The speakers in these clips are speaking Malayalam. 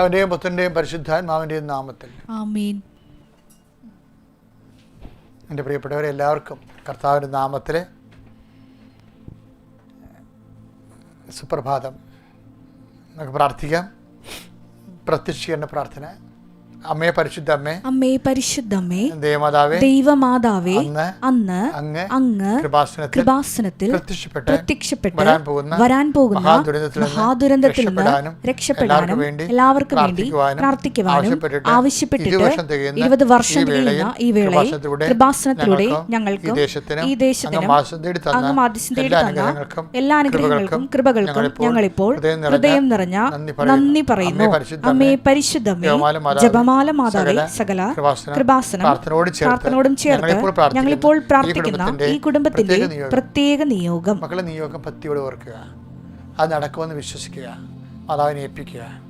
പിതാവിന്റെയും പുത്രന്റെയും പരിശുദ്ധാത്മാവിന്റെയും നാമത്തിൽ. എന്റെ പ്രിയപ്പെട്ടവരെ എല്ലാവർക്കും കർത്താവിന്റെ നാമത്തിൽ സുപ്രഭാതം. നമുക്ക് പ്രാർത്ഥിക്കാം. പ്രത്യക്ഷീകരണ പ്രാർത്ഥന. അമ്മേ പരിശുദ്ധമ്മേ അമ്മേ പരിശുദ്ധമ്മേ ദേവമാതാവേ ദൈവമാതാവേ അന്ന് അങ്ങ് അങ്ങ് കൃപാസനത്തിൽ പ്രത്യക്ഷപ്പെട്ട് വരാൻ പോകുന്ന മഹാദുരന്തത്തിൽ നിന്ന് രക്ഷപ്പെടാനും എല്ലാവർക്കും വേണ്ടി എല്ലാവർക്കും വേണ്ടി പ്രാർത്ഥിക്കുവാനും ആവശ്യപ്പെട്ടിട്ട് ഇരുപത് വർഷം തികയുന്ന ഈ വേളയിൽ കൃപാസനത്തിലൂടെ ഞങ്ങൾക്ക് ഈ ദേശത്തിനും അങ്ങ് മാധ്യസ്ഥം തേടി എല്ലാ തന്ന അനുഗ്രഹങ്ങൾക്കും എല്ലാ അനുഗ്രഹങ്ങൾക്കും കൃപകൾക്കും ഞങ്ങളിപ്പോൾ ഹൃദയം നിറഞ്ഞ നന്ദി പറയുന്നു. അമ്മേ പരിശുദ്ധമ്മേ മാതാവേ, ജപമാല മാതാവേ സകല കൃപാസനം പ്രാർത്ഥനയോടും ചേർത്ത് ഞങ്ങളിപ്പോൾ പ്രാർത്ഥിക്കുന്ന. ഈ കുടുംബത്തിന്റെ പ്രത്യേക നിയോഗം. നിയോഗം. മക്കളെ നിയോഗം പത്തിയോട് ഓർക്കുക. അത് നടക്കുമെന്ന് വിശ്വസിക്കുക. മാതാവിനെ ഏൽപ്പിക്കുക.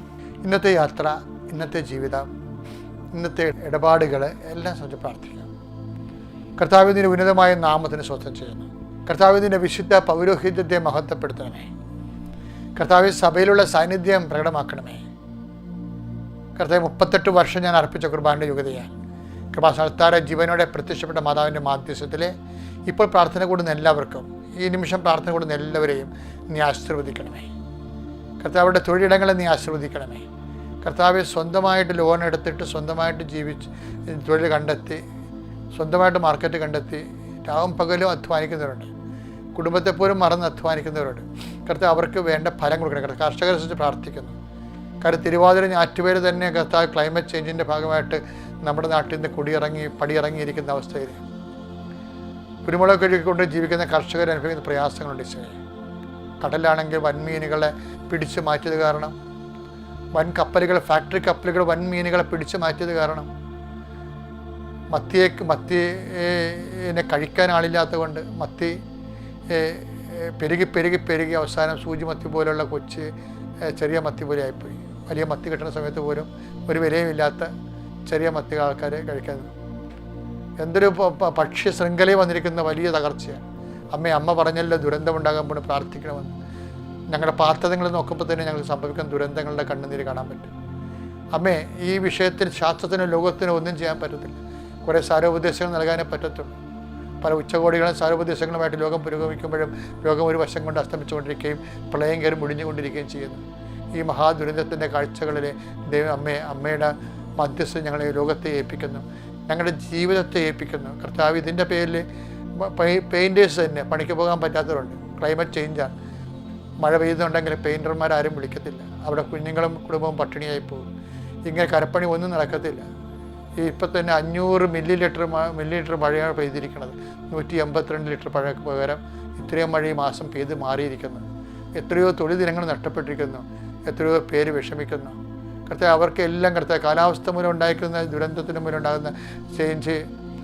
ഇന്നത്തെ യാത്ര ഇന്നത്തെ ജീവിതം ഇന്നത്തെ ഇടപാടുകൾ എല്ലാം സംബന്ധിച്ച് പ്രാർത്ഥിക്കാം. കർത്താവിന്റെ ഉന്നതമായ നാമത്തിന് സ്വന്തം ചെയ്യുന്നു. കർത്താവിന്റെ വിശുദ്ധ പൗരോഹിത്യത്തെ മഹത്വപ്പെടുത്തണമേ. കർത്താവ് സഭയിലുള്ള സാന്നിധ്യം പ്രകടമാക്കണമേ. കർത്താവ് മുപ്പത്തെട്ട് വർഷം ഞാൻ അർപ്പിച്ച കുർബാന്റെ കൃപാ കൃപാസ്ഥാന ജീവനോടെ പ്രത്യക്ഷപ്പെട്ട മാതാവിന്റെ മാധ്യസ്ഥത്തിൽ ഇപ്പോൾ പ്രാർത്ഥന കൂടുന്ന എല്ലാവർക്കും ഈ നിമിഷം പ്രാർത്ഥന കൂടുന്ന എല്ലാവരെയും നീ ആശീർവദിക്കണമേ. കർത്താവിന്റെ തൊഴിലിടങ്ങളെ നീ ആശ്രവദിക്കണമേ കർത്താവ് സ്വന്തമായിട്ട് ലോൺ എടുത്തിട്ട് സ്വന്തമായിട്ട് ജീവിച്ച് തൊഴിൽ കണ്ടെത്തി സ്വന്തമായിട്ട് മാർക്കറ്റ് കണ്ടെത്തി രാവും പകലും അധ്വാനിക്കുന്നവരുണ്ട്. കുടുംബത്തെ പോലും മറന്ന് അധ്വാനിക്കുന്നവരുണ്ട്. കർത്താവ് അവർക്ക് വേണ്ട ഫലം കൊടുക്കണം. കർഷകരെ സംബന്ധിച്ച് പ്രാർത്ഥിക്കുന്നു. കാരണം തിരുവാതിര ഞാറ്റുപേര് തന്നെ കർത്താവ് ക്ലൈമറ്റ് ചേഞ്ചിന്റെ ഭാഗമായിട്ട് നമ്മുടെ നാട്ടിൽ നിന്ന് കുടിയിറങ്ങി പടിയിറങ്ങിയിരിക്കുന്ന അവസ്ഥയിൽ കുരുമുളക് കൊണ്ട് ജീവിക്കുന്ന കർഷകർ അനുഭവിക്കുന്ന പ്രയാസങ്ങളുണ്ട് ഈശോയെ. കടലാണെങ്കിൽ വൻമീനുകളെ പിടിച്ചു മാറ്റിയത് കാരണം. വൻ കപ്പലുകൾ ഫാക്ടറി കപ്പലുകൾ വൻമീനുകളെ പിടിച്ചു മാറ്റിയത് കാരണം. മത്തിയെ മത്തിയെ കഴിക്കാൻ ആളില്ലാത്തത് കൊണ്ട് മത്തി പെരുകി പെരുകി പെരുകി അവസാനം സൂചി മത്തി പോലെയുള്ള കൊച്ച് ചെറിയ മത്തി പോലെ ആയിപ്പോയി. വലിയ മത്തി കിട്ടുന്ന സമയത്ത് പോലും ഒരു വിലയുമില്ലാത്ത ചെറിയ മത്തികൾ ആൾക്കാർ കഴിക്കാൻ. എന്തൊരു പക്ഷി ശൃംഖലയിൽ വന്നിരിക്കുന്ന വലിയ തകർച്ചയാണ്. അമ്മ അമ്മ പറഞ്ഞല്ലോ ദുരന്തമുണ്ടാകാൻ പോണ് പ്രാർത്ഥിക്കണമെന്ന്. ഞങ്ങളുടെ പാത്രങ്ങൾ നോക്കുമ്പോൾ തന്നെ ഞങ്ങൾക്ക് സംഭവിക്കുന്ന ദുരന്തങ്ങളുടെ കണ്ണുനീര് കാണാൻ പറ്റും. അമ്മേ ഈ വിഷയത്തിൽ ശാസ്ത്രത്തിനും ലോകത്തിനും ഒന്നും ചെയ്യാൻ പറ്റത്തില്ല. കുറേ സാരോപദേശങ്ങൾ നൽകാനേ പറ്റത്തുള്ളൂ. പല ഉച്ചകോടികളും സാരോപദേശങ്ങളുമായിട്ട് ലോകം പുരോഗമിക്കുമ്പോഴും ലോകം ഒരു വശം കൊണ്ട് അസ്തമിച്ചുകൊണ്ടിരിക്കുകയും പ്രളയം കയറി മുടിഞ്ഞുകൊണ്ടിരിക്കുകയും ചെയ്യുന്നു. ഈ മഹാദുരന്തത്തിന്റെ കാഴ്ചകളിലെ ദൈവം അമ്മയെ അമ്മയുടെ മധ്യസ്ഥ ഞങ്ങളെ ലോകത്തെ ഏൽപ്പിക്കുന്നു. ഞങ്ങളുടെ ജീവിതത്തെ ഏൽപ്പിക്കുന്നു. കർത്താവ് ഇതിന്റെ പേരിൽ പെയിന്റേഴ്സ് തന്നെ പണിക്ക് പോകാൻ പറ്റാത്തവരുണ്ട്. ക്ലൈമറ്റ് ചേഞ്ചാണ് മഴ പെയ്യുന്നുണ്ടെങ്കിൽ പെയിന്റർമാരാരും വിളിക്കത്തില്ല. അവിടെ കുഞ്ഞുങ്ങളും കുടുംബവും പട്ടിണിയായി പോകും ഇങ്ങനെ കരപ്പണി ഒന്നും നടക്കത്തില്ല. ഇപ്പം തന്നെ അഞ്ഞൂറ് മില്ലി ലിറ്റർ മില്ലി ലിറ്റർ മഴയാണ് പെയ്തിരിക്കുന്നത്. നൂറ്റി എൺപത്തിരണ്ട് ലിറ്റർ മഴയ്ക്ക് പകരം ഇത്രയും മഴ ഈ മാസം പെയ്ത് മാറിയിരിക്കുന്നു. എത്രയോ തൊഴിൽ ദിനങ്ങൾ നഷ്ടപ്പെട്ടിരിക്കുന്നു. എത്രയോ പേര് വിഷമിക്കുന്നു. കൃത്യം അവർക്ക് എല്ലാം കർത്താവ് കാലാവസ്ഥ മൂലം ഉണ്ടായിരിക്കുന്ന ദുരന്തത്തിന് മൂലം ഉണ്ടാകുന്ന ചേഞ്ച്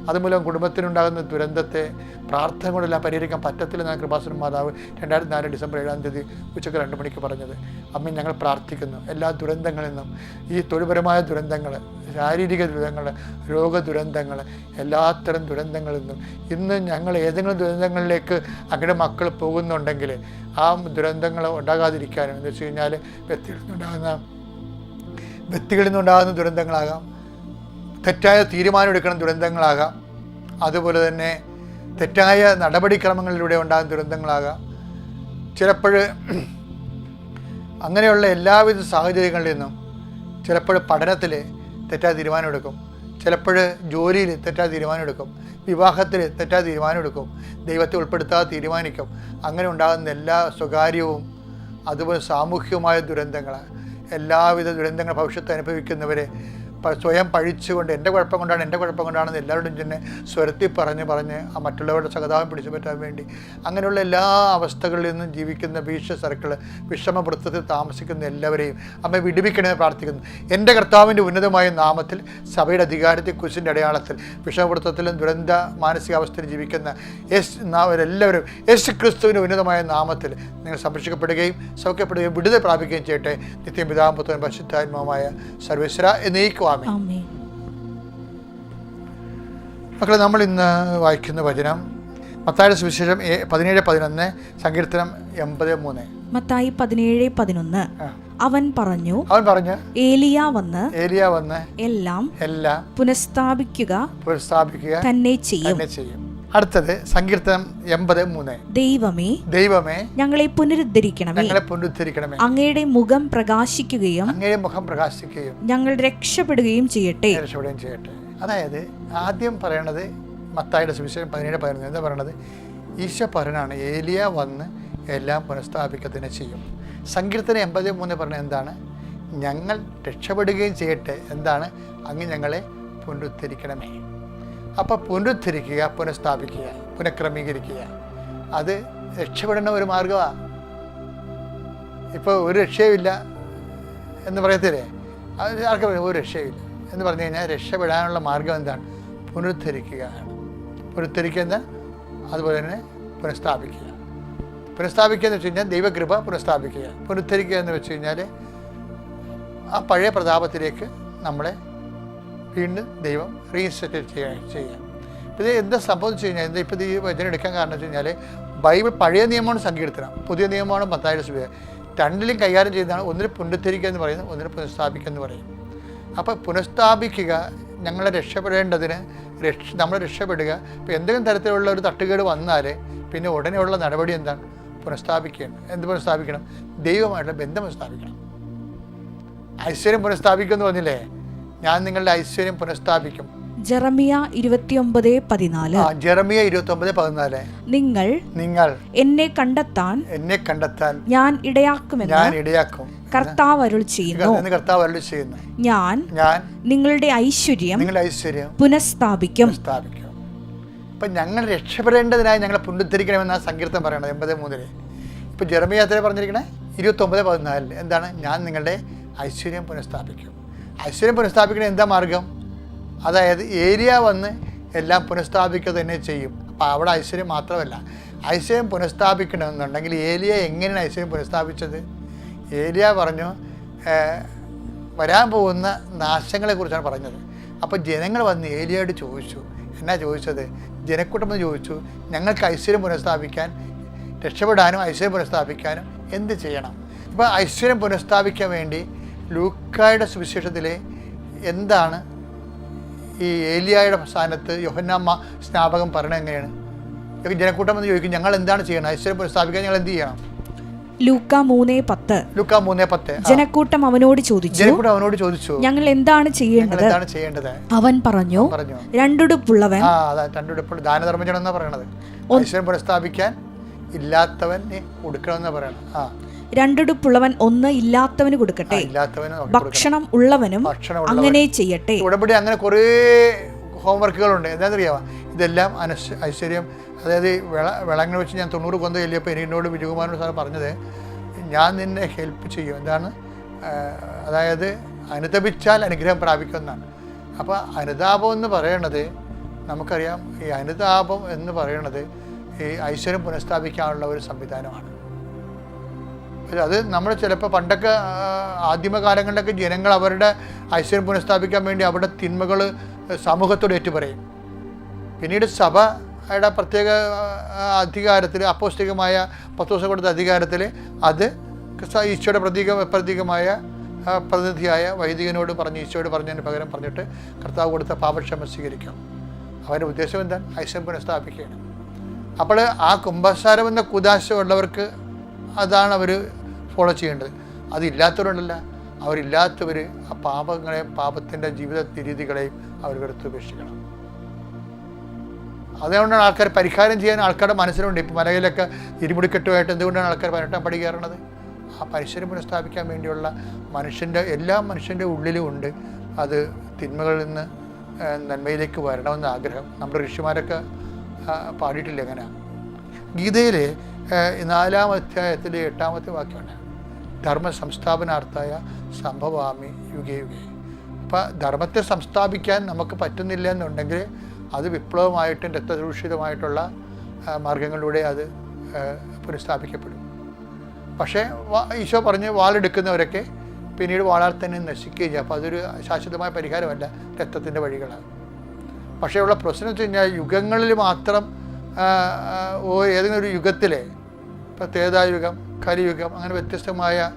അതുമൂലം കുടുംബത്തിനുണ്ടാകുന്ന ദുരന്തത്തെ പ്രാർത്ഥന കൊണ്ടെല്ലാം പരിഹരിക്കാൻ ഞാൻ കൃപാസുരൻ മാതാവ് രണ്ടായിരത്തി നാല് ഡിസംബർ ഏഴാം തീയതി ഉച്ചയ്ക്ക് രണ്ട് മണിക്ക് പറഞ്ഞത്. അമ്മ ഞങ്ങൾ പ്രാർത്ഥിക്കുന്നു. എല്ലാ ദുരന്തങ്ങളിൽ നിന്നും ഈ തൊഴിൽപരമായ ദുരന്തങ്ങൾ ശാരീരിക ദുരന്തങ്ങൾ രോഗ ദുരന്തങ്ങൾ എല്ലാത്തരം ദുരന്തങ്ങളിൽ നിന്നും ഇന്ന് ഞങ്ങൾ ഏതെങ്കിലും ദുരന്തങ്ങളിലേക്ക് അങ്ങനെ മക്കൾ പോകുന്നുണ്ടെങ്കിൽ ആ ദുരന്തങ്ങൾ ഉണ്ടാകാതിരിക്കാനും എന്ന് വെച്ച് കഴിഞ്ഞാൽ വ്യക്തികളിൽ നിന്നുണ്ടാകുന്ന വ്യക്തികളിൽ നിന്നുണ്ടാകുന്ന ദുരന്തങ്ങളാകാം. തെറ്റായ തീരുമാനം എടുക്കുന്ന ദുരന്തങ്ങളാകാം. അതുപോലെ തന്നെ തെറ്റായ നടപടിക്രമങ്ങളിലൂടെ ഉണ്ടാകുന്ന ദുരന്തങ്ങളാകാം. ചിലപ്പോൾ അങ്ങനെയുള്ള എല്ലാവിധ സാഹചര്യങ്ങളിൽ നിന്നും ചിലപ്പോൾ പഠനത്തിൽ തെറ്റായ തീരുമാനമെടുക്കും. ചിലപ്പോൾ ജോലിയിൽ തെറ്റായ തീരുമാനമെടുക്കും. വിവാഹത്തിൽ തെറ്റായ തീരുമാനമെടുക്കും. ദൈവത്തെ ഉൾപ്പെടുത്താതെ തീരുമാനിക്കും. അങ്ങനെ ഉണ്ടാകുന്ന എല്ലാ സ്വകാര്യവും അതുപോലെ സാമൂഹ്യവുമായ ദുരന്തങ്ങൾ എല്ലാവിധ ദുരന്തങ്ങൾ ഭവിഷ്യത്ത് അനുഭവിക്കുന്നവരെ സ്വയം പഴിച്ചുകൊണ്ട് എന്റെ കുഴപ്പം കൊണ്ടാണ് എന്റെ കുഴപ്പം കൊണ്ടാണെന്ന് എല്ലാവരോടും ചെന്നെ സ്വരത്തിൽ പറഞ്ഞ് പറഞ്ഞ് ആ മറ്റുള്ളവരുടെ സഹതാപം പിടിച്ചു പറ്റാൻ വേണ്ടി. അങ്ങനെയുള്ള എല്ലാ അവസ്ഥകളിൽ നിന്നും ജീവിക്കുന്ന ഭീഷ സർക്കിൾ വിഷമവൃത്തത്തിൽ താമസിക്കുന്ന എല്ലാവരെയും അമ്മ വിടുവിക്കണമെന്ന് പ്രാർത്ഥിക്കുന്നു. എന്റെ കർത്താവിന്റെ ഉന്നതമായ നാമത്തിൽ സഭയുടെ അധികാരത്തെ കുശിന്റെ അടയാളത്തിൽ വിഷമവൃത്തത്തിലും ദുരന്ത മാനസികാവസ്ഥയിൽ ജീവിക്കുന്ന യേശ് എല്ലാവരും യേശു ക്രിസ്തുവിന്റെ ഉന്നതമായ നാമത്തിൽ നിങ്ങൾ സംരക്ഷിക്കപ്പെടുകയും സൗഖ്യപ്പെടുകയും വിടുതൽ പ്രാപിക്കുകയും ചെയ്യട്ടെ. നിത്യം പിതാമ്പുത്രൻ പരിശുദ്ധാത്മാവുമായ സർവേശ്വര എന്നീക്കുവാൻ മക്കളെ നമ്മൾ ഇന്ന് വായിക്കുന്ന വചനം മത്തായ സുവിശേഷം പതിനേഴ് പതിനൊന്ന് സങ്കീർത്തനം എൺപത് മൂന്ന്. മത്തായി പതിനേഴ് പതിനൊന്ന്. അവൻ പറഞ്ഞു അവൻ പറഞ്ഞു ഏലിയ വന്ന് ഏലിയ വന്ന് എല്ലാം എല്ലാം പുനഃസ്ഥാപിക്കുക പുനഃസ്ഥാപിക്കുക തന്നെ ചെയ്യും. തന്നെ ചെയ്യും. അടുത്തത് സങ്കീർത്തനം എൺപത് മൂന്ന്. ദൈവമേ ദൈവമേ ഞങ്ങളെ പുനരുദ്ധരിക്കണമേ. ഞങ്ങളെ പുനരുദ്ധരിക്കണമേ. അങ്ങയുടെ മുഖം പ്രകാശിക്കുകയും അങ്ങയുടെ മുഖം പ്രകാശിക്കുകയും ഞങ്ങൾ രക്ഷപ്പെടുകയും ചെയ്യട്ടെ. രക്ഷപ്പെടുകയും ചെയ്യട്ടെ. അതായത് ആദ്യം പറയണത് മത്തായുടെ സുവിശേഷം പതിനേഴ് പതിനൊന്ന് എന്താ പറയണത് ഈശോ പറയണാണ് ഏലിയ വന്ന് എല്ലാം പുനഃസ്ഥാപിക്കത്തിന് ചെയ്യും. സങ്കീർത്തനം എൺപത് മൂന്ന് പറഞ്ഞ എന്താണ്? ഞങ്ങൾ രക്ഷപ്പെടുകയും ചെയ്യട്ടെ. എന്താണ്? അങ്ങ് ഞങ്ങളെ പുനരുദ്ധരിക്കണമേ. അപ്പോൾ പുനരുദ്ധരിക്കുക പുനഃസ്ഥാപിക്കുക പുനഃക്രമീകരിക്കുക. അത് രക്ഷപ്പെടുന്ന ഒരു മാർഗമാണ് ഇപ്പോൾ ഒരു രക്ഷയുമില്ല എന്ന് പറയത്തില്ലേ? അത് പറയും? ഒരു രക്ഷയുമില്ല എന്ന് പറഞ്ഞു കഴിഞ്ഞാൽ രക്ഷപ്പെടാനുള്ള മാർഗം എന്താണ്? പുനരുദ്ധരിക്കുക. പുനരുദ്ധരിക്കുന്ന അതുപോലെ തന്നെ പുനഃസ്ഥാപിക്കുക. പുനഃസ്ഥാപിക്കുക എന്ന് വെച്ച് കഴിഞ്ഞാൽ ദൈവകൃപ പുനഃസ്ഥാപിക്കുക. പുനരുദ്ധരിക്കുക എന്ന് വെച്ച് കഴിഞ്ഞാൽ ആ പഴയ പ്രതാപത്തിലേക്ക് നമ്മളെ വീണ്ടും ദൈവം റീസെറ്റ് ചെയ്യാൻ ചെയ്യുക ഇത് എന്താ സംഭവിച്ചു കഴിഞ്ഞാൽ എന്താ ഇപ്പോൾ ഈ വചനം എടുക്കാൻ കാരണം വെച്ച് കഴിഞ്ഞാൽ ബൈബിൾ പഴയ നിയമമാണ് സങ്കീർത്തനം. പുതിയ നിയമമാണ് മത്തായ സുബിയ രണ്ടിലും കൈകാര്യം ചെയ്യുന്നതാണ് ഒന്നിനെ പുനരുദ്ധരിക്കുക എന്ന് പറയുന്നത് ഒന്നിനെ പുനഃസ്ഥാപിക്കുക എന്ന് പറയും അപ്പോൾ പുനഃസ്ഥാപിക്കുക ഞങ്ങളെ രക്ഷപ്പെടേണ്ടതിന് രക്ഷ നമ്മൾ രക്ഷപ്പെടുക ഇപ്പോൾ എന്തെങ്കിലും തരത്തിലുള്ള ഒരു തട്ടുകേട് വന്നാൽ പിന്നെ ഉടനെയുള്ള നടപടി എന്താണ്? പുനഃസ്ഥാപിക്കുകയാണ്. എന്ത് പുനഃസ്ഥാപിക്കണം? ദൈവമായിട്ടുള്ള ബന്ധം പുനഃസ്ഥാപിക്കണം. ഐശ്വര്യം പുനഃസ്ഥാപിക്കുമെന്ന് പറഞ്ഞില്ലേ? ഞാൻ നിങ്ങളുടെ ഐശ്വര്യം പുനഃസ്ഥാപിക്കും. ജെറമിയ ഇരുപത്തിയൊമ്പത് പതിനാല്. ആ ജെറമിയ ഇരുപത്തി ഒമ്പത് പതിനാല്. നിങ്ങൾ നിങ്ങൾ എന്നെ കണ്ടെത്താൻ എന്നെ കണ്ടെത്താൻ ഞാൻ ഇടയാക്കുമെന്ന് ഞാൻ ഇടയാക്കും. കർത്താവ് അരുൾ ചെയ്യുന്നു. എന്ന് കർത്താവ് അരുളി ചെയ്യുന്നു. ഞാൻ ഞാൻ നിങ്ങളുടെ ഐശ്വര്യം നിങ്ങളുടെ ഐശ്വര്യം പുനഃസ്ഥാപിക്കും. സ്ഥാപിക്കും അപ്പം ഞങ്ങൾ രക്ഷപ്പെടേണ്ടതിനായി ഞങ്ങളെ പുനരുദ്ധരിക്കണമെന്നാണ് സങ്കീർത്തം പറയണത് എൺപത് മൂന്നിൽ. ഇപ്പൊ ജെറമിയാത്ര പറഞ്ഞിരിക്കണേ? ഇരുപത്തൊമ്പത് പതിനാലിൽ എന്താണ്? ഞാൻ നിങ്ങളുടെ ഐശ്വര്യം പുനഃസ്ഥാപിക്കും. ഐശ്വര്യം പുനഃസ്ഥാപിക്കണ എന്താ മാർഗം? അതായത് ഏരിയ വന്ന് എല്ലാം പുനഃസ്ഥാപിക്കുക തന്നെ ചെയ്യും. അപ്പോൾ അവിടെ ഐശ്വര്യം മാത്രമല്ല. ഐശ്വര്യം പുനഃസ്ഥാപിക്കണമെന്നുണ്ടെങ്കിൽ ഏലിയ എങ്ങനെയാണ് ഐശ്വര്യം പുനഃസ്ഥാപിച്ചത്? ഏലിയ പറഞ്ഞു വരാൻ പോകുന്ന നാശങ്ങളെക്കുറിച്ചാണ് പറഞ്ഞത്. അപ്പോൾ ജനങ്ങൾ വന്ന് ഏലിയോട് ചോദിച്ചു എന്നാ ചോദിച്ചത്? ജനക്കൂട്ടം എന്ന് ചോദിച്ചു ഞങ്ങൾക്ക് ഐശ്വര്യം പുനഃസ്ഥാപിക്കാൻ രക്ഷപ്പെടാനും ഐശ്വര്യം പുനഃസ്ഥാപിക്കാനും എന്ത് ചെയ്യണം? ഇപ്പോൾ ഐശ്വര്യം പുനഃസ്ഥാപിക്കാൻ വേണ്ടി ലൂക്കായുടെ സുവിശേഷത്തിലെ എന്താണ് ഈ ഏലിയായുടെ സ്ഥാനത്ത് യോഹന്നാമ്മ സ്നാപകം പറയണത് എങ്ങനെയാണ്? ജനക്കൂട്ടം എന്ന് ചോദിക്കും ഞങ്ങൾ എന്താണ് ചെയ്യണം? ഐശ്വര്യം പുനഃസ്ഥാപിക്കാൻ ഞങ്ങൾ എന്ത് ചെയ്യണം? ലൂക്ക മൂന്നേ പത്ത്. ലുക്ക മൂന്നേ പത്ത്. ജനക്കൂട്ടം അവനോട് ചോദിച്ചു. ജനക്കൂട്ടം അവനോട് ചോദിച്ചു. ഞങ്ങൾ എന്താണ് ചെയ്യേണ്ടത്? എന്താണ് ചെയ്യേണ്ടത്? അവൻ പറഞ്ഞു പറഞ്ഞു. രണ്ടുടുപ്പുള്ളവൻ. ആ അതാ രണ്ടുടുപ്പോൾ ദാനധർമ്മം ചെയ്യണം എന്നാ പറയണത് ഐശ്വര്യം പുനഃസ്ഥാപിക്കാൻ ഇല്ലാത്തവന് കൊടുക്കണമെന്നാ പറയണം ആ. രണ്ടുടുപ്പുള്ളവൻ ഒന്ന് ഇല്ലാത്തവന് കൊടുക്കട്ടെ. ഭക്ഷണം ഉള്ളവനും അങ്ങനെ ചെയ്യട്ടെ. ഉടമ്പടി അങ്ങനെ കുറേ ഹോംവർക്കുകളുണ്ട്. എന്താണെന്നറിയാമോ ഇതെല്ലാം അനശ് ഐശ്വര്യം. അതായത് വിള വിളങ്ങനെ വെച്ച് ഞാൻ തൊണ്ണൂറ് കൊന്ത ചെല്ലിയപ്പോൾ എന്നോട് വിജയകുമാരനോട് സാർ പറഞ്ഞത് ഞാൻ നിന്നെ ഹെൽപ്പ് ചെയ്യും. എന്താണ്? അതായത് അനുതപിച്ചാൽ അനുഗ്രഹം പ്രാപിക്കുമെന്നാണ്. അപ്പോൾ അനുതാപം എന്ന് പറയണത് നമുക്കറിയാം ഈ അനുതാപം എന്ന് പറയണത് ഈ ഐശ്വര്യം പുനഃസ്ഥാപിക്കാനുള്ള ഒരു സംവിധാനമാണ്. അത് നമ്മൾ ചിലപ്പോൾ പണ്ടൊക്കെ ആദ്യമകാലങ്ങളിലൊക്കെ ജനങ്ങൾ അവരുടെ ഐശ്വര്യം പുനഃസ്ഥാപിക്കാൻ വേണ്ടി അവരുടെ തിന്മകൾ സമൂഹത്തോട് ഏറ്റുപറയും. പിന്നീട് സഭയുടെ പ്രത്യേക അധികാരത്തിൽ അപ്പോസ്തികമായ പത്ത് ദിവസം കൊടുത്ത അധികാരത്തിൽ അത് ഈശോയുടെ പ്രതീക പ്രതീകമായ പ്രതിനിധിയായ വൈദികനോട് പറഞ്ഞ് ഈശോയോട് പറഞ്ഞതിന് പകരം പറഞ്ഞിട്ട് കർത്താവ് കൊടുത്ത പാപക്ഷമ സ്വീകരിക്കാം. അവന്റെ ഉദ്ദേശം എന്താണ്? ഐശ്വര്യം പുനഃസ്ഥാപിക്കുകയാണ്. അപ്പോൾ ആ കുംഭസാരം എന്ന കുദാശ ഉള്ളവർക്ക് അതാണ് അവർ ഫോളോ ചെയ്യേണ്ടത്. അതില്ലാത്തവരുണ്ടല്ല. അവരില്ലാത്തവർ ആ പാപങ്ങളെയും പാപത്തിന്റെ ജീവിത രീതികളെയും അവരെടുത്ത് ഉപേക്ഷിക്കണം. അതുകൊണ്ടാണ് ആൾക്കാർ പരിഹാരം ചെയ്യാൻ ആൾക്കാരുടെ മനസ്സിലുണ്ട്. ഇപ്പോൾ മലയിലൊക്കെ ഇരുമുടിക്കെട്ടുമായിട്ട് എന്തുകൊണ്ടാണ് ആൾക്കാർ പതിനെട്ടാം പടി കയറണത്? ആ പരിസരം പുനഃസ്ഥാപിക്കാൻ വേണ്ടിയുള്ള മനുഷ്യന്റെ എല്ലാ മനുഷ്യന്റെ ഉള്ളിലും ഉണ്ട്. അത് തിന്മകളിൽ നിന്ന് നന്മയിലേക്ക് വരണമെന്ന ആഗ്രഹം. നമ്മുടെ ഋഷിമാരൊക്കെ പാടിയിട്ടില്ല എങ്ങനെ ഗീതയിൽ നാലാം അധ്യായത്തിലെ എട്ടാമത്തെ വാക്യമാണ്. ധർമ്മ സംസ്ഥാപനാർത്ഥായ സംഭവാമി യുഗേ യുഗേ. അപ്പം ധർമ്മത്തെ സംസ്ഥാപിക്കാൻ നമുക്ക് പറ്റുന്നില്ല എന്നുണ്ടെങ്കിൽ അത് വിപ്ലവമായിട്ടും രക്തദൂഷിതമായിട്ടുള്ള മാർഗങ്ങളിലൂടെ അത് പുനഃസ്ഥാപിക്കപ്പെടും. പക്ഷേ ഈശോ പറഞ്ഞ് വാളെടുക്കുന്നവരൊക്കെ പിന്നീട് വാളാൽ തന്നെ നശിക്കുകയും ചെയ്യും. അപ്പോൾ അതൊരു ശാശ്വതമായ പരിഹാരമല്ല രക്തത്തിന്റെ വഴികളാണ്. പക്ഷേ ഉള്ള പ്രശ്നം വെച്ച് കഴിഞ്ഞാൽ യുഗങ്ങളിൽ മാത്രം ഏതെങ്കിലും ഒരു യുഗത്തിലെ ഇപ്പോൾ തേതായുഗം കലിയുഗം അങ്ങനെ വ്യത്യസ്തമായ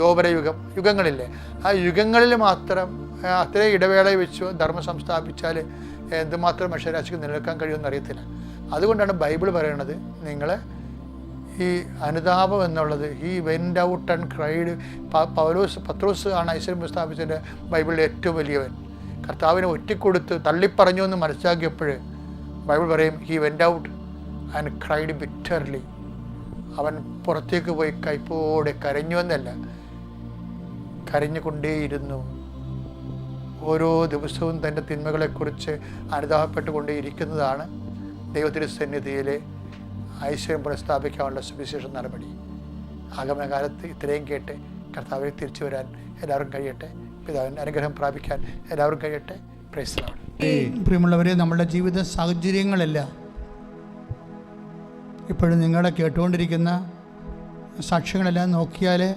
ദോപരയുഗം യുഗങ്ങളില്ലേ? ആ യുഗങ്ങളിൽ മാത്രം അത്രയും ഇടവേള വെച്ച് ധർമ്മം സംസ്ഥാപിച്ചാൽ എന്തുമാത്രം മനുഷ്യരാശിക്ക് നിലനിൽക്കാൻ കഴിയുമെന്ന് അറിയത്തില്ല. അതുകൊണ്ടാണ് ബൈബിൾ പറയണത് നിങ്ങൾ ഈ അനുതാപം എന്നുള്ളത് ഈ went out and cried Paulose Pathrose ആണ് ഐശ്വര്യം സ്ഥാപിച്ചതിന്റെ ബൈബിളിലെ ഏറ്റവും വലിയവൻ. കർത്താവിനെ ഒറ്റിക്കൊടുത്ത് തള്ളിപ്പറഞ്ഞു എന്ന് മനസ്സിലാക്കിയപ്പോൾ ബൈബിൾ പറയും he went out and cried bitterly അവൻ പുറത്തേക്ക് പോയി കൈപ്പോടെ കരഞ്ഞു എന്നല്ല കരഞ്ഞുകൊണ്ടേയിരുന്നു. ഓരോ ദിവസവും തന്റെ തിന്മകളെക്കുറിച്ച് അനുതാപപ്പെട്ടുകൊണ്ടേയിരിക്കുന്നതാണ് ദൈവത്തിന്റെ സന്നിധിയിലെ ഐശ്വര്യം പുനഃസ്ഥാപിക്കാനുള്ള സുവിശേഷ നടപടി. ആഗമനകാലത്ത് ഇത്രയും കേട്ട് കർത്താവിനെ തിരിച്ചു വരാൻ എല്ലാവരും കഴിയട്ടെ. പിതാവിന്റെ അനുഗ്രഹം പ്രാപിക്കാൻ എല്ലാവരും കഴിയട്ടെ. പ്രൈസ്ലാണ് പ്രിയമുള്ളവരെ നമ്മുടെ ജീവിത സാഹചര്യങ്ങളല്ല ഇപ്പോഴും നിങ്ങളെ കേട്ടുകൊണ്ടിരിക്കുന്ന സാക്ഷ്യങ്ങളെല്ലാം നോക്കിയാൽ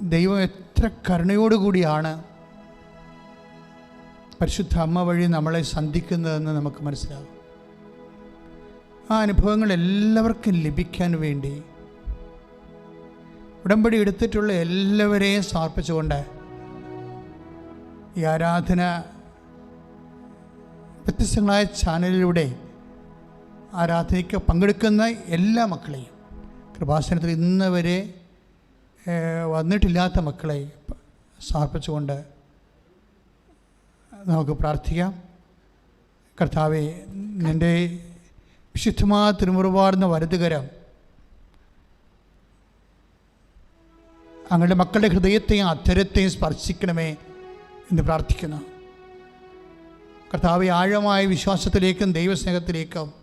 ദൈവം എത്ര കരുണയോടുകൂടിയാണ് പരിശുദ്ധ അമ്മ വഴി നമ്മളെ സന്ധിക്കുന്നതെന്ന് നമുക്ക് മനസ്സിലാകും. ആ അനുഭവങ്ങൾ എല്ലാവർക്കും ലഭിക്കാൻ വേണ്ടി ഉടമ്പടി എടുത്തിട്ടുള്ള എല്ലാവരെയും സമർപ്പിച്ചുകൊണ്ട് ഈ ആരാധന വ്യത്യസ്തങ്ങളായ ചാനലിലൂടെ ആരാധനയ്ക്ക് പങ്കെടുക്കുന്ന എല്ലാ മക്കളെയും. കൃപാസനത്തിൽ ഇന്ന് വരെ വന്നിട്ടില്ലാത്ത മക്കളെ സമർപ്പിച്ചുകൊണ്ട് നമുക്ക് പ്രാർത്ഥിക്കാം. കർത്താവെ നിന്റെ വിശുദ്ധമായ തിരുമുറുപാടുന്ന വരതുകരം അങ്ങയുടെ മക്കളുടെ ഹൃദയത്തെയും അധരത്തെയും സ്പർശിക്കണമേ എന്ന് പ്രാർത്ഥിക്കുന്നു. കർത്താവ് ആഴമായ വിശ്വാസത്തിലേക്കും ദൈവസ്നേഹത്തിലേക്കും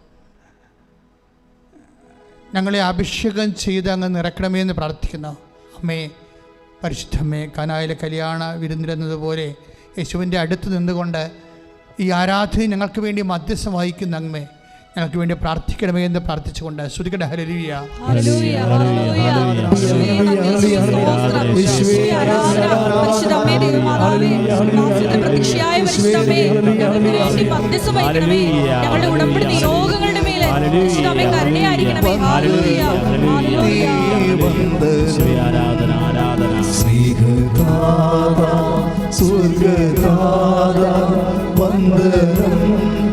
ഞങ്ങളെ അഭിഷേകം ചെയ്ത് അങ്ങ് നിറക്കണമേ എന്ന് പ്രാർത്ഥിക്കുന്നു. അമ്മേ പരിശുദ്ധമ്മേ കനായിലെ കല്യാണ വിരുന്നിരുന്നതുപോലെ യേശുവിന്റെ അടുത്ത് നിന്നുകൊണ്ട് ഈ ആരാധന ഞങ്ങൾക്ക് വേണ്ടി മധ്യസ്ഥം വഹിക്കുന്ന അങ്ങമേ ഞങ്ങൾക്ക് വേണ്ടി പ്രാർത്ഥിക്കണമേ എന്ന് പ്രാർത്ഥിച്ചുകൊണ്ട് ശ്രുതികട ഹരലിയ ആരാധന. ദാസന്റെ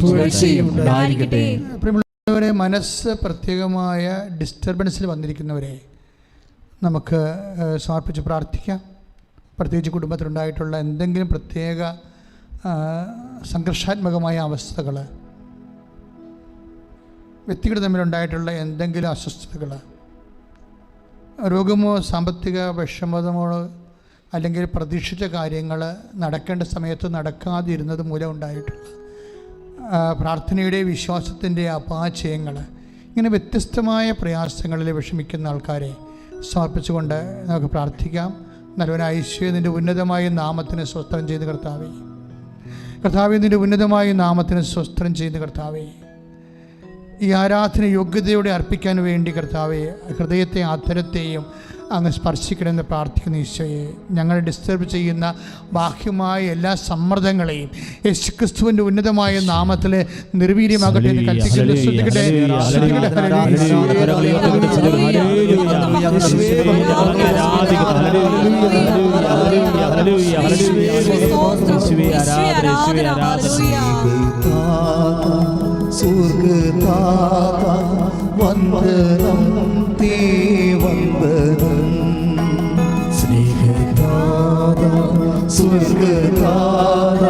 പുകഴ്ചയും പ്രിയമുള്ളവരെ മനസ്സ് പ്രത്യേകമായ ഡിസ്റ്റർബൻസിൽ വന്നിരിക്കുന്നവരെ നമുക്ക് സമർപ്പിച്ച് പ്രാർത്ഥിക്കാം. പ്രത്യേകിച്ച് കുടുംബത്തിലുണ്ടായിട്ടുള്ള എന്തെങ്കിലും പ്രത്യേക സംഘർഷാത്മകമായ അവസ്ഥകൾ വ്യക്തികൾ തമ്മിലുണ്ടായിട്ടുള്ള എന്തെങ്കിലും അസ്വസ്ഥതകൾ രോഗമോ സാമ്പത്തിക വിഷമതമോ അല്ലെങ്കിൽ പ്രതീക്ഷിച്ച കാര്യങ്ങൾ നടക്കേണ്ട സമയത്ത് നടക്കാതിരുന്നത് മൂലം ഉണ്ടായിട്ടുള്ള പ്രാർത്ഥനയുടെ വിശ്വാസത്തിന്റെ അപാചയങ്ങൾ ഇങ്ങനെ വ്യത്യസ്തമായ പ്രയാസങ്ങളിൽ വിഷമിക്കുന്ന ആൾക്കാരെ സമർപ്പിച്ചുകൊണ്ട് നമുക്ക് പ്രാർത്ഥിക്കാം. നല്ലവനായ നിന്റെ ഉന്നതമായ നാമത്തിന് സ്വസ്ത്രം ചെയ്ത് കർത്താവേ. കർത്താവെ നിന്റെ ഉന്നതമായ നാമത്തിന് സ്വസ്ത്രം ചെയ്ത് കർത്താവേ. ഈ ആരാധന യോഗ്യതയോടെ അർപ്പിക്കാൻ വേണ്ടി കർത്താവേ ഹൃദയത്തെ ആത്തരത്തെയും അങ്ങ് സ്പർശിക്കണമെന്ന് പ്രാർത്ഥിക്കുന്ന ഈശോയെ. ഞങ്ങൾ ഡിസ്റ്റർബ് ചെയ്യുന്ന ബാഹ്യമായ എല്ലാ സമ്മർദ്ദങ്ങളെയും യേശുക്രിസ്തുവിന്റെ ഉന്നതമായ നാമത്തിൽ നിർവീര്യമാകട്ടെ എന്ന് കൽപ്പിക്കുന്നു. ശ്രദ്ധിക്കട്ടെ സ്വർഗദാത വന്ദനം. തേ വന്ദനം സ്നേഹദാത സ്വർഗദാത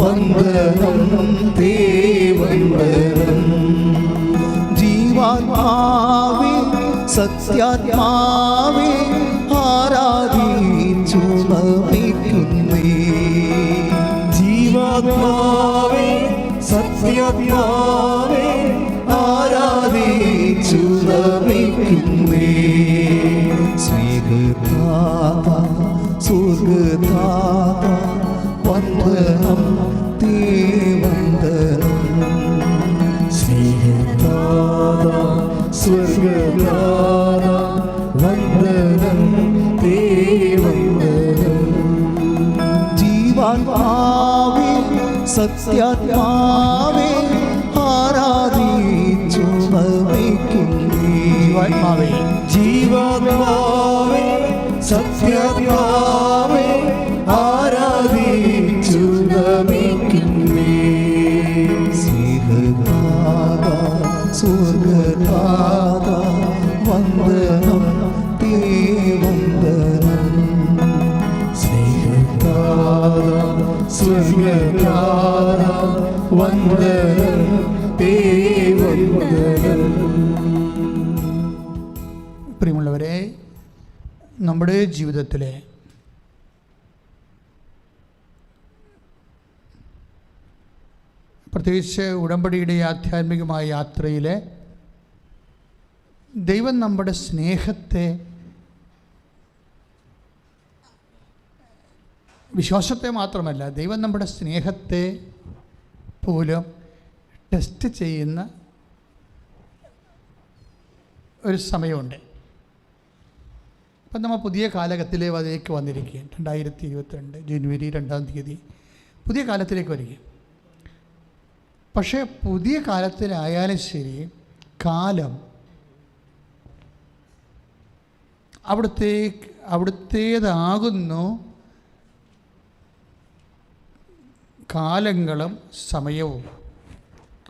വന്ദനം തേ വന്ദനം ജീവാത്മാവേ സത്യാത്മാവേ ആരാധിച്ചു നമിക്കുന്നേ. ജീവാത്മാവേ സത്യാത്മാവേ ആരാധിച്ചു നമിക്കുന്നേ സ്നേഹദാത സ്വർഗദാത വന്ദനം തേ വന്ദനം സ്നേഹദാത സ്വർഗദാത വന്ദനം തേ വന്ദനം ജീവാത്മാവേ ജീവാത്മാവേ ജീവാത്മാവേ സത്യാത്മാവേ ആരാധിച്ചു നമിക്കുന്നേ. സ്നേഹദാത സ്വർഗദാത വന്ദനം തേ വന്ദനം സ്നേഹദാത സ്വർഗദാത വന്ദനം. ജീവിതത്തിലെ പ്രത്യേകിച്ച് ഉടമ്പടിയുടെ ആധ്യാത്മികമായ യാത്രയിൽ ദൈവം നമ്മുടെ സ്നേഹത്തെ വിശ്വാസത്തെ മാത്രമല്ല ദൈവം നമ്മുടെ സ്നേഹത്തെ പോലും ടെസ്റ്റ് ചെയ്യുന്ന ഒരു സമയമുണ്ട്. അപ്പം നമ്മൾ പുതിയ കാലഘട്ടത്തിലെ അതിലേക്ക് വന്നിരിക്കുകയാണ്. രണ്ടായിരത്തി ഇരുപത്തിരണ്ട് ജനുവരി രണ്ടാം തീയതി പുതിയ കാലത്തിലേക്ക് വരിക പക്ഷേ പുതിയ കാലത്തിലായാലും ശരി കാലം അവിടുത്തെ അവിടുത്തേതാകുന്നു. കാലങ്ങളും സമയവും.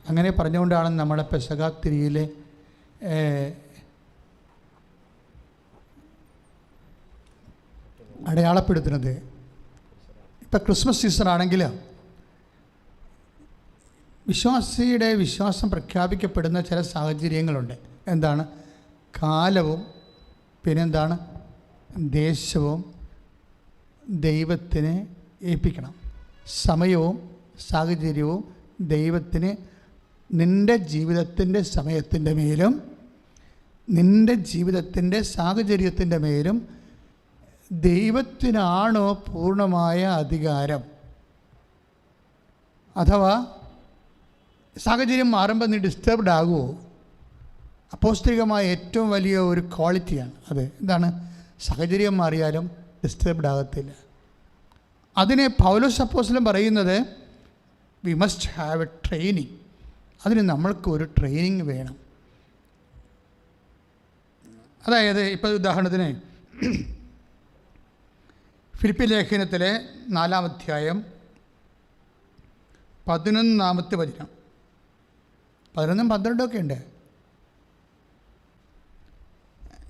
അങ്ങനെ പറഞ്ഞുകൊണ്ടാണ് നമ്മുടെ പെസകാത്തിരിയിലെ അടയാളപ്പെടുത്തുന്നത്. ഇപ്പം ക്രിസ്മസ് സീസൺ ആണെങ്കിൽ വിശ്വാസിയുടെ വിശ്വാസം പ്രഖ്യാപിക്കപ്പെടുന്ന ചില സാഹചര്യങ്ങളുണ്ട്. എന്താണ്? കാലവും പിന്നെന്താണ്? ദേശവും ദൈവത്തിനെ ഏൽപ്പിക്കണം. സമയവും സാഹചര്യവും ദൈവത്തിന് നിന്റെ ജീവിതത്തിന്റെ സമയത്തിന്റെ മേലും നിന്റെ ജീവിതത്തിന്റെ സാഹചര്യത്തിന്റെ മേലും ദൈവത്തിനാണോ പൂർണമായ അധികാരം? അഥവാ സാഹചര്യം മാറുമ്പോൾ നീ ഡിസ്റ്റർബ്ഡ് ആകുമോ അപ്പോസ്തികമായ ഏറ്റവും വലിയ ഒരു ക്വാളിറ്റിയാണ് അത്. എന്താണ്? സാഹചര്യം മാറിയാലും ഡിസ്റ്റർബ്ഡ് ആകത്തില്ല. അതിനെ പൗലോസ് സപ്പോസിലും പറയുന്നത് we must have a training അതിന് നമ്മൾക്ക് ഒരു ട്രെയിനിങ് വേണം. അതായത് ഇപ്പോൾ ഉദാഹരണത്തിന് ഫിലിപ്പി ലേഖനത്തിലെ നാലാം അധ്യായം പതിനൊന്നാമത്തെ വചനം. പതിനൊന്നും പന്ത്രണ്ടും ഒക്കെ ഉണ്ട്.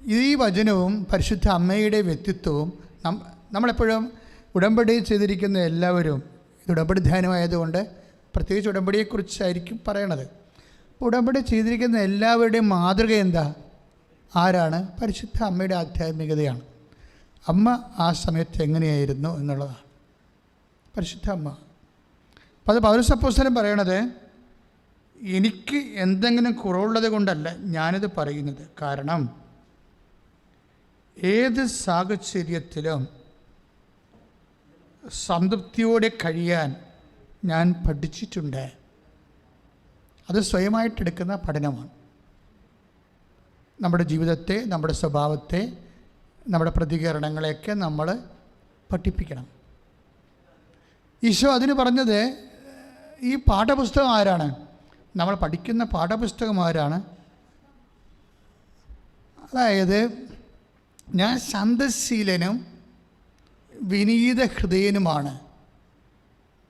ഈ വചനവും പരിശുദ്ധ അമ്മയുടെ വ്യക്തിത്വവും നം നമ്മളെപ്പോഴും ഉടമ്പടി ചെയ്തിരിക്കുന്ന എല്ലാവരും ഇത് ഉടമ്പടി ധ്യാനമായതുകൊണ്ട് പ്രത്യേകിച്ച് ഉടമ്പടിയെക്കുറിച്ചായിരിക്കും പറയണത്. ഉടമ്പടി ചെയ്തിരിക്കുന്ന എല്ലാവരുടെയും മാതൃക എന്താ? ആരാണ്? പരിശുദ്ധ അമ്മയുടെ ആധ്യാത്മികതയാണ്. അമ്മ ആ സമയത്ത് എങ്ങനെയായിരുന്നു എന്നുള്ളതാണ്. പരിശുദ്ധ അമ്മ. അപ്പോൾ അത് പൗരസപ്പോസ്തലം പറയണത് എനിക്ക് എന്തെങ്കിലും കുറവുള്ളത് കൊണ്ടല്ല ഞാനിത് പറയുന്നത്. കാരണം ഏത് സാഹചര്യത്തിലും സംതൃപ്തിയോടെ കഴിയാൻ ഞാൻ പഠിച്ചിട്ടുണ്ട്. അത് സ്വയമായിട്ടെടുക്കുന്ന പഠനമാണ്. നമ്മുടെ ജീവിതത്തെ നമ്മുടെ സ്വഭാവത്തെ നമ്മുടെ പ്രതികരണങ്ങളെയൊക്കെ നമ്മൾ പഠിപ്പിക്കണം. ഈശോ അതിന് പറഞ്ഞത് ഈ പാഠപുസ്തകം ആരാണ്? നമ്മൾ പഠിക്കുന്ന പാഠപുസ്തകം ആരാണ്? അതായത് ഞാൻ ശാന്തശീലനും വിനീത ഹൃദയനുമാണ്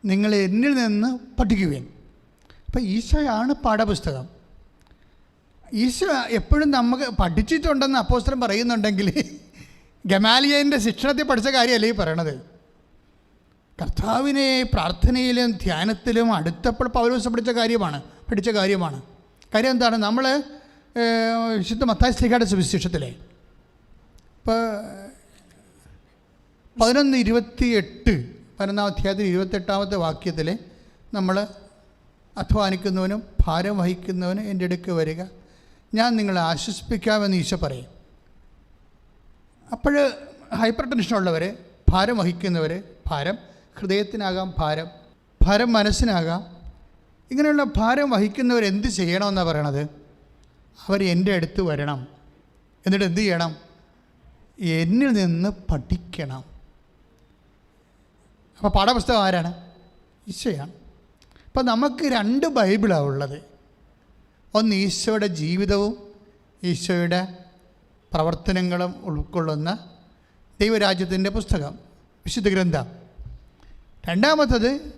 നിങ്ങൾ എന്നിൽ നിന്ന് പഠിക്കുകയും അപ്പം ഈശോയാണ് പാഠപുസ്തകം. ഈശോ എപ്പോഴും നമുക്ക് പഠിച്ചിട്ടുണ്ടെന്ന് അപ്പോസ്ത്രം പറയുന്നുണ്ടെങ്കിൽ ഗമാലിയന്റെ ശിക്ഷണത്തെ പഠിച്ച കാര്യമല്ലേ ഈ പറയണത്? കർത്താവിനെ പ്രാർത്ഥനയിലും ധ്യാനത്തിലും അടുത്തപ്പോൾ പൗലോസ് പഠിച്ച കാര്യമാണ് പഠിച്ച കാര്യമാണ്. കാര്യം എന്താണ്? നമ്മൾ വിശുദ്ധ മത്തായ സ്ത്രീകളുടെ സുവിശേഷത്തിലെ ഇപ്പോൾ പതിനൊന്ന് ഇരുപത്തി എട്ട് പതിനൊന്നാം അധ്യായത്തിൽ ഇരുപത്തെട്ടാമത്തെ വാക്യത്തിൽ നമ്മൾ അധ്വാനിക്കുന്നവനും ഭാരം വഹിക്കുന്നവനും എന്റെ അടുക്ക് വരിക. ഞാൻ നിങ്ങളെ ആശ്വസിപ്പിക്കാമെന്ന് ഈശോ പറയും. അപ്പോൾ ഹൈപ്പർ ടെൻഷനുള്ളവർ ഭാരം വഹിക്കുന്നവർ ഭാരം ഹൃദയത്തിനാകാം ഭാരം ഭാരം മനസ്സിനാകാം ഇങ്ങനെയുള്ള ഭാരം വഹിക്കുന്നവർ എന്ത് ചെയ്യണമെന്നാണ് പറയണത്? അവർ എന്റെ അടുത്ത് വരണം. എന്നിട്ട് എന്ത് ചെയ്യണം? എന്നിൽ നിന്ന് പഠിക്കണം. അപ്പോൾ പാഠപുസ്തകം ആരാണ്? ഈശോയാണ്. അപ്പോൾ നമുക്ക് രണ്ട് ബൈബിളാണ് ഉള്ളത്. ഒന്ന് ഈശോയുടെ ജീവിതവും ഈശോയുടെ പ്രവർത്തനങ്ങളും ഉൾക്കൊള്ളുന്ന ദൈവരാജ്യത്തിന്റെ പുസ്തകം വിശുദ്ധ ഗ്രന്ഥം. രണ്ടാമത്തത്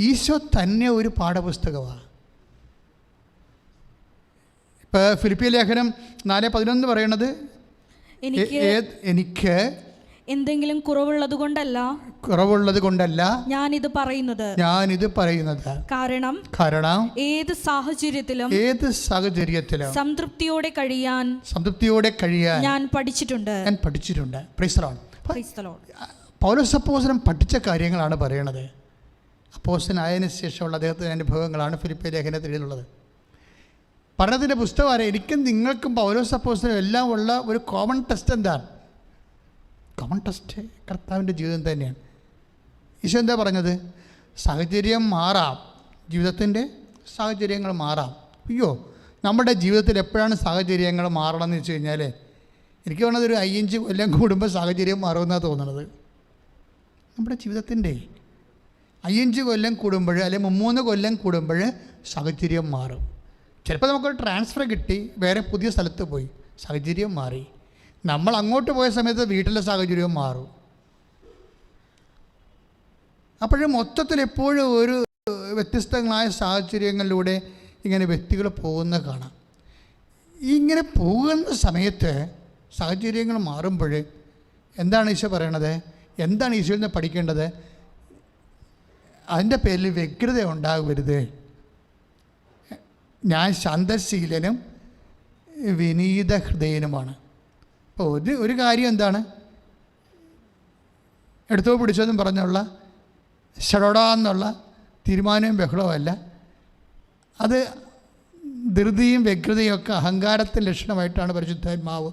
ഈശോ തന്നെ ഒരു പാഠപുസ്തകമാണ്. ഇപ്പോൾ ഫിലിപ്പിയ ലേഖനം നാല് പതിനൊന്ന് പറയണത് എനിക്ക് എന്തെങ്കിലും കുറവുള്ളത് കൊണ്ടല്ല കുറവുള്ളത് കൊണ്ടല്ല ഞാൻ ഇത് പറയുന്നത്. ഞാൻ ഇത് പറയുന്നത്. കാരണം കാരണം ഏത് സാഹചര്യത്തിലും ഏത് സാഹചര്യത്തിലും സംതൃപ്തിയോടെ കഴിയാൻ സംതൃപ്തിയോടെ കഴിയാൻ ഞാൻ പഠിച്ചിട്ടുണ്ട്. ഞാൻ പഠിച്ചിട്ടുണ്ട്. പൗലോസ് അപ്പോസനം പഠിച്ച കാര്യങ്ങളാണ് പറയണത്. അപ്പോസനായതിനു ശേഷമുള്ള അദ്ദേഹത്തിന്റെ അനുഭവങ്ങളാണ് ഫിലിപ്പി ലേഖനത്തിലുള്ളത് പഠനത്തിന്റെ പുസ്തകം ആരെ എനിക്കും നിങ്ങൾക്കും പൗലോസ് അപ്പോസനും എല്ലാം ഉള്ള ഒരു കോമൺ ടെസ്റ്റ് എന്താണ്? കോമൺ ടെസ്റ്റ് കർത്താവിന്റെ ജീവിതം തന്നെയാണ്. ഈശോ എന്താ പറഞ്ഞത്? സാഹചര്യം മാറാം. ജീവിതത്തിന്റെ സാഹചര്യങ്ങൾ മാറാം. അയ്യോ നമ്മുടെ ജീവിതത്തിൽ എപ്പോഴാണ് സാഹചര്യങ്ങൾ മാറണമെന്ന് വെച്ച് കഴിഞ്ഞാൽ എനിക്ക് വേണത് ഒരു അയ്യഞ്ച് കൊല്ലം കൂടുമ്പോൾ സാഹചര്യം മാറുമെന്നാണ് തോന്നുന്നത് നമ്മുടെ ജീവിതത്തിന്റെ അയ്യഞ്ച് കൊല്ലം കൂടുമ്പോൾ അല്ലെങ്കിൽ മുമ്മൂന്ന് കൊല്ലം കൂടുമ്പോൾ സാഹചര്യം മാറും. ചിലപ്പോൾ നമുക്കൊരു ട്രാൻസ്ഫർ കിട്ടി വേറെ പുതിയ സ്ഥലത്ത് പോയി സാഹചര്യം മാറി. നമ്മൾ അങ്ങോട്ട് പോയ സമയത്ത് വീട്ടിലെ സാഹചര്യവും മാറും. അപ്പോഴും മൊത്തത്തിൽ എപ്പോഴും ഒരു വ്യത്യസ്തങ്ങളായ സാഹചര്യങ്ങളിലൂടെ ഇങ്ങനെ വ്യക്തികൾ പോകുന്ന കാണാം. ഇങ്ങനെ പോകുന്ന സമയത്ത് സാഹചര്യങ്ങൾ മാറുമ്പോൾ എന്താണ് ഈശോ പറയണത്? എന്താണ് ഈശോയിൽ നിന്ന് പഠിക്കേണ്ടത്? അതിന്റെ പേരിൽ വ്യഗ്രത ഉണ്ടാകരുത് ഞാൻ ശാന്തശീലനും വിനീത ഹൃദയനുമാണ് അപ്പോൾ ഒരു ഒരു കാര്യം എന്താണ്? എടുത്തോ പിടിച്ചതെന്നും പറഞ്ഞുള്ള ഷടോടാന്നുള്ള തീരുമാനവും ബഹളവുമല്ല. അത് ധൃതിയും വ്യഗ്രതയും ഒക്കെ അഹങ്കാരത്തിന്റെ ലക്ഷണമായിട്ടാണ് പരിശുദ്ധാത്മാവ്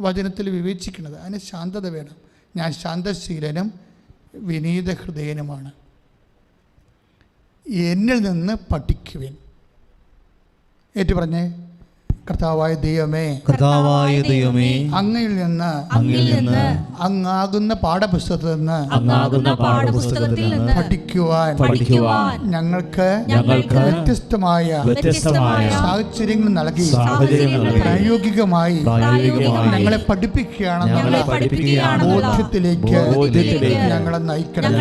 വചനത്തിൽ വിവേചിക്കുന്നത്. അതിന് ശാന്തത വേണം. ഞാൻ ശാന്തശീലനും വിനീത ഹൃദയനുമാണ് എന്നിൽ നിന്ന് പഠിക്കുവിൻ. ഏറ്റു പറഞ്ഞേ. കർത്താവായ ദൈവമേ കർത്താവായ ദൈവമേ അങ്ങയിൽ നിന്ന് അങ്ങിൽ നിന്ന് അങ്ങാകുന്ന പാഠപുസ്തകത്തിൽ നിന്ന് അങ്ങാകുന്ന പാഠപുസ്തകത്തിൽ നിന്ന് പഠിക്കുവാൻ പഠിക്കുവാൻ ഞങ്ങൾക്ക് ഞങ്ങൾക്ക് വ്യത്യസ്തമായ വ്യത്യസ്തമായ സാഹചര്യങ്ങൾ നൽകി സാഹചര്യങ്ങൾ പ്രായോഗികമായി പ്രായോഗികമായി ഞങ്ങളെ പഠിപ്പിക്കുകയാണ് ഞങ്ങളെ പഠിപ്പിക്കുകയാണെന്നുള്ള ബോധ്യത്തിലേക്ക് ബോധ്യത്തിലേക്ക് ഞങ്ങളെ നയിക്കണം